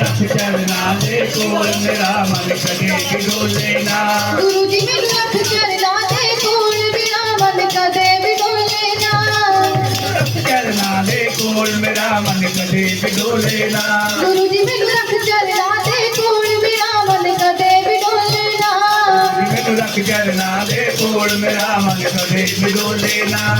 ਰੱਖ ਚਰਨਾਂ ਦੇ ਕੋਲ ਮੇਰਾ ਮਨ ਕਦੇ ਵੀ ਡੋਲੇ ਨਾ। ਗੁਰੂ ਜੀ ਮੈਨੂੰ ਰੱਖ ਚਰਨਾਂ ਦੇ ਕੋਲ ਮੇਰਾ ਮਨ ਕਦੇ ਵੀ ਡੋਲੇ ਨਾ। ਰੱਖ ਚਰਨਾਂ ਦੇ ਕੋਲ ਮੇਰਾ ਮਨ ਕਦੇ ਵੀ ਡੋਲੇ ਨਾ। ਗੁਰੂ ਜੀ ਮੈਨੂੰ ਰੱਖ ਚਰਨਾਂ ਦੇ ਕੋਲ ਮੇਰਾ ਮਨ ਕਦੇ ਵੀ ਡੋਲੇ ਨਾ। ਮੈਨੂੰ ਰੱਖ ਚਰਨਾਂ ਦੇ ਕੋਲ ਮੇਰਾ ਮਨ ਕਦੇ ਵੀ ਡੋਲੇ ਨਾ।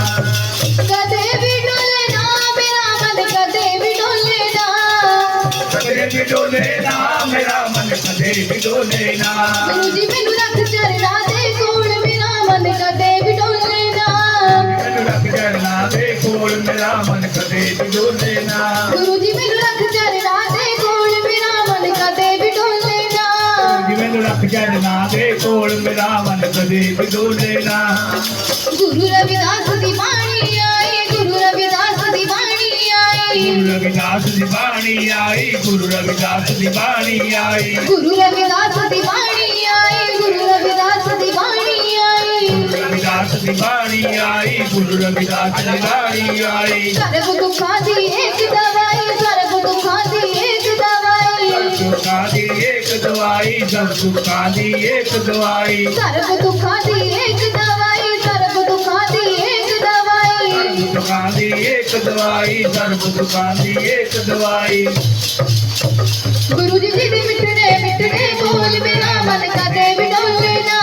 ਡੋਲੇ ਨਾ। ਗੁਰੂ ਜੀ ਮੈਨੂੰ ਰੱਖ ਚਰਨਾਂ ਦੇ ਕੋਲ ਮੇਰਾ ਮਨ ਕਦੇ ਵੀ ਡੋਲੇ ਨਾ। ਮੈਨੂੰ ਰੱਖ ਚਰਨਾਂ ਦੇ ਕੋਲ ਮੇਰਾ ਮਨ ਕਦੇ ਵੀ ਡੋਲੇ ਨਾ। ਗੁਰੂ ਜੀ ਮੈਨੂੰ ਰੱਖ ਚਰਨਾਂ ਦੇ ਕੋਲ ਮੇਰਾ ਮਨ ਕਦੇ ਵੀ ਡੋਲੇ ਨਾ। ਜੀ ਮੈਨੂੰ ਰੱਖ ਚਰਨਾਂ ਦੇ ਕੋਲ ਮੇਰਾ ਮਨ ਕਦੇ ਵੀ ਡੋਲੇ ਨਾ। ਗੁਰੂ ਰਵਿਦਾਸ ਦੀ ਰਵਿਦਾਸ ਦੀ ਬਾਣੀ ਆਈ ਗੁਰੂ ਰਵਿਦਾਸ ਦੀ ਬਾਣੀ ਆਈ। ਗੁਰੂ ਰਵਿਦਾਸ ਦੀ ਬਾਣੀ ਆਈ ਗੁਰੂ ਰਵਿਦਾਸ ਦੀ ਬਾਣੀ ਆਈ। ਗੁਰੂ ਰਵਿਦਾਸ ਦੀ ਬਾਣੀ ਆਈ ਗੁਰੂ ਰਵਿਦਾਸ ਦੀ ਬਾਣੀ ਆਈ। ਸਰਬ ਦੁੱਖਾਂ ਦੀ ਇੱਕ ਦਵਾਈ ਸਰਬ ਦੁੱਖਾਂ ਦੀ ਇੱਕ ਦਵਾਈ। ਸੁਖਾਂ ਦੀ ਏਕ ਦਵਾਈ ਸਭ ਸੁਖਾਂ ਦੀ ਏਕ ਦਵਾਈ। ਸਰਬ ਦੁੱਖਾਂ ਏਕ ਦਵਾਈ ਸਰਬ ਸੁਖਾਂ ਦੀ ਏਕ ਦਵਾਈ। ਗੁਰੂ ਜੀ ਦੀ ਮਿੱਠੜੇ ਮਿੱਠੜੇ ਬੋਲ ਮੇਰਾ ਮਨ ਕਦੇ ਵੀ ਡੋਲੇ ਨਾ।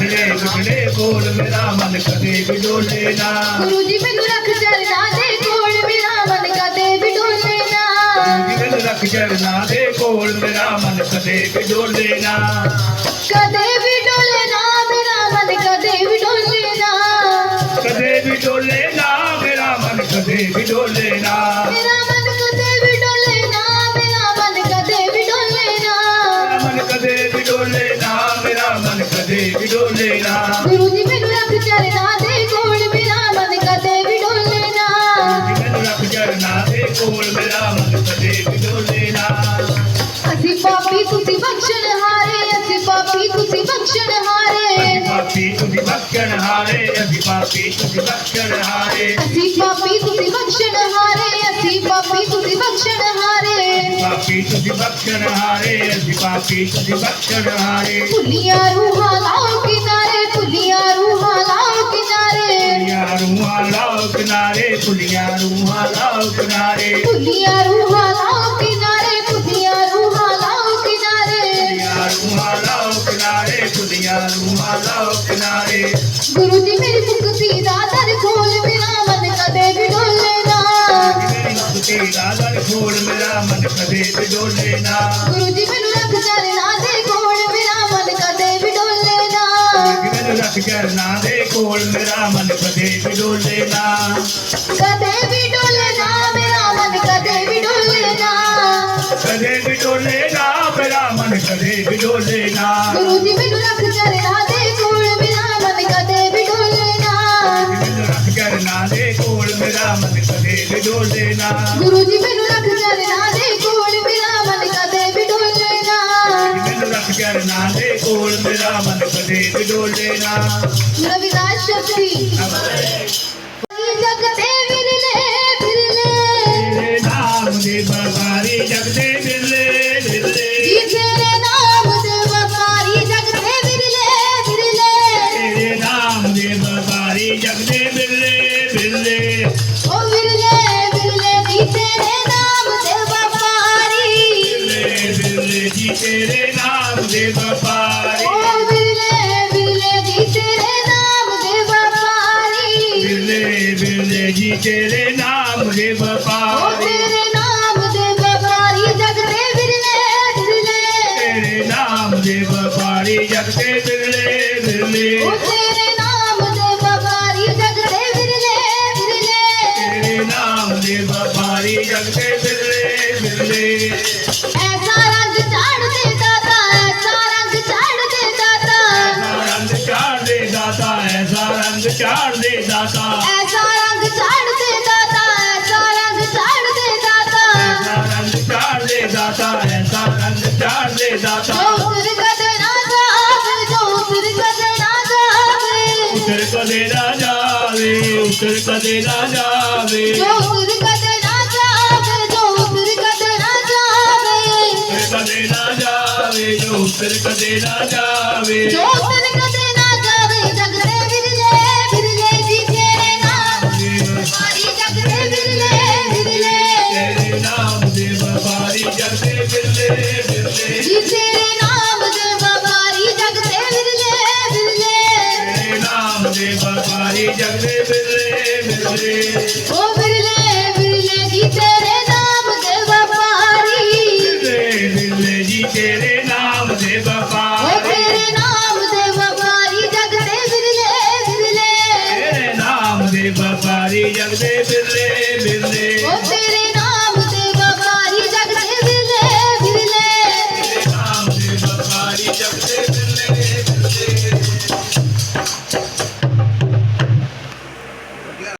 ਮਿਠੜੇ ਮਿਠੜੇ ਬੋਲ ਮੇਰਾ ਮਨ ਕਦੇ ਵੀ ਡੋਲੇ ਨਾ। ਗੁਰੂ ਜੀ ਮੈਨੂੰ ਰੱਖ ਚਰਨਾਂ ਦੇ ਕੋਲ ਮੇਰਾ ਮਨ ਕਦੇ ਵੀ ਡੋਲੇ ਨਾ ਜਿਵੇਂ ਰੱਖ ਚਰਨਾਂ ਦੇ ਕੋਲ ਮੇਰਾ ਮਨ ਕਦੇ ਵੀ ਡੋਲੇ ਨਾ। ਕਦੇ ਵੀ ਡੋਲੇ ਨਾ ਮੇਰਾ ਮਨ ਕਦੇ ਵੀ ਡੋਲੇ ਨਾ। ਕਦੇ ਵੀ ਡੋਲੇ ਨਾ। ਮੇਰਾ ਮਨ ਕਦੇ ਵੀ ਡੋਲੇ ਨਾ ਮੇਰਾ ਮਨ ਕਦੇ ਵੀ ਡੋਲੇ ਨਾ। ਮੇਰਾ ਮਨ ਕਦੇ ਵੀ ਡੋਲੇ ਨਾ ਮੇਰਾ ਮਨ ਕਦੇ ਵੀ ਡੋਲੇ ਨਾ। ਗੁਰੂ ਜੀ ਮੈਨੂੰ ਰੱਖ ਚਰਨਾਂ ਦੇ ਕੋਲ ਮੇਰਾ ਮਨ ਕਦੇ ਵੀ ਡੋਲੇ ਨਾ ਜਿਵੇਂ ਰੱਖ ਚਰਨਾਂ ਦੇ ਕੋਲ ਮੇਰਾ ਮਨ ਕਦੇ ਵੀ ਡੋਲੇ ਨਾ। ਅਸੀਂ ਪਾਪੀ ਤੁਸੀਂ ਬਖਸ਼ਣ ਹਾਰੇ ਅਸੀਂ ਪਾਪੀ ਤੁਸੀਂ ਬਖਸ਼ਣ ਹਾਰੇ ਹਾਰੇ ਅਸੀਂ ਪਾਪੀ ਤੁਸੀਂ ਬਖਸ਼ਣ ਹਾਰੇ। ਅਸੀਂ ਪਾਪੀ ਤੁਸੀਂ ਬਖਸ਼ਣ ਹਾਰੇ ਅਸੀਂ ਪਾਪੀ ਤੁਸੀਂ ਬਖਸ਼ਣ ਹਾਰੇ। ਪਾਪੀ ਤੁਸੀਂ ਬਖਸ਼ਣ ਹਾਰੇ ਅਸੀਂ ਪਾਪੀ ਤੁਸੀਂ ਬਖਸ਼ਣ ਹਾਰੇ। ਭੁੱਲੀਆਂ ਰੂਹਾਂ ਲਾਓ ਕਿਨਾਰੇ ਭੁੱਲੀਆਂ ਰੂਹਾਂ ਲਾਓ ਕਿਨਾਰੇ। ਪੁਲੀਆਂ ਰੂਹਾਂ ਲਾਓ ਕਿਨਾਰੇ ਪੁਲੀਆਂ ਰੂਹਾਂ ਲਾਓ ਕਿਨਾਰੇ। ਭੁੱਲੀਆਂ ਰੂਹਾਂ ਲਾਓ ਕਿਨਾਰੇ ਭੁੱਲੀਆਂ ਰੂਹਾਂ ਲਾਓ ਕਿਨਾਰੇ। ਪੁਲੀਆਂ ਰੂਹਾਂ ਲਾਓ ਕਿਨਾਰੇ ਪੁਲੀਆਂ ਰੂਹਾਂ ਲਾਓ ਕਿਨਾਰੇ। ਗੁਰੂ ਜੀ ਮੇਰੀ ਮੁਕਤੀ ਦਾ ਦਰ ਖੋਲ ਮੇਰਾ ਮਨ ਕਦੇ ਵੀ ਡੋਲੇ ਨਾ ਮੁਕਤੀ ਦਾ ਦਰ ਖੋਲ ਮੇਰਾ ਮਨ ਕਦੇ ਵੀ ਡੋਲੇ ਨਾ ਗੁਰੂ ਜੀ ਮੈਨੂੰ ਰੱਖ ਚਰਨਾਂ ਦੇ ਕੋਲ ਮੇਰਾ ਮਨ ਕਦੇ ਵੀ ਡੋਲੇ ਨਾ ਮੈਨੂੰ ਰੱਖ ਚਰਨਾਂ ਦੇ ਕੋਲ ਮੇਰਾ ਮਨ ਕਦੇ ਵੀ ਡੋਲੇ ਨਾ ਕਦੇ ਵੀ ਡੋਲੇ ਨਾ ਮੇਰਾ ਮਨ ਕਦੇ ਵੀ ਡੋਲੇ ਨਾ ਕਦੇ ਵੀ ਡੋਲੇ ਨਾ ਮੇਰਾ ਮਨ ਕਦੇ ਵੀ ਡੋਲੇ ਨਾ ਗੁਰੂ ਜੀ ਮੈਨੂੰ ਰੱਖ ਚਰਨਾਂ ਕੋਲ ਮੇਰਾ ਮਨ ਕਦੇ ਵੀ ਡੋਲੇ ਨਾ। ਗੁਰੂ ਜੀ ਮੈਨੂੰ ਰੱਖ ਚਰਨਾਂ ਦੇ ਕੋਲ ਮੇਰਾ ਮਨ ਕਦੇ ਵੀ ਡੋਲੇ ਨਾ। ਮੈਨੂੰ ਰੱਖ ਚਰਨਾਂ ਦੇ ਕੋਲ ਮੇਰਾ ਮਨ ਕਦੇ ਵੀ ਡੋਲੇ ਨਾ। ਰਵਿਦਾਸ ਸ਼ਕਤੀ ਤੇਰੇ ਨਾਮ ਦੇ ਵਪਾਰੀ। ਬਿਰਲੇ ਬਿਰਲੇ ਜੀ ਤੇਰੇ ਨਾਮ ਦੇ ਵਪਾਰੀ। ਚਾੜ ਦੇ ਦਾਤਾ। ਐਸਾ ਰੰਗ ਝਾੜ ਦੇ ਦਾਤਾ ਐਸਾ ਰੰਗ ਝਾੜ ਦੇ ਦਾਤਾ। ਐਸਾ ਰੰਗ ਚਾੜ ਦੇ ਦਾਤਾ ਐਸਾ ਰੰਗ ਚਾੜ ਦੇ ਦਾਤਾ। ਉਤਰ ਕਦੇ ਨਾ ਜਾਵੇ ਜੋ ਉਤਰ ਕਦੇ ਨਾ ਜਾਵੇ। ਉਤਰ ਕਦੇ ਨਾ ਜਾਵੇ ਉਤਰ ਕਦੇ ਨਾ ਜਾਵੇ। ਜੋ ਉਤਰ ਕਦੇ ਨਾ ਜਾਵੇ ਜੋ ਉਤਰ ਕਦੇ ਨਾ ਜਾਵੇ ਜੋ ਉਤਰ ਕਦੇ ਨਾ ਜਾਵੇ। ਜੋ ਤਨ ਕਦੇ हमारी जगले बिरले बिरले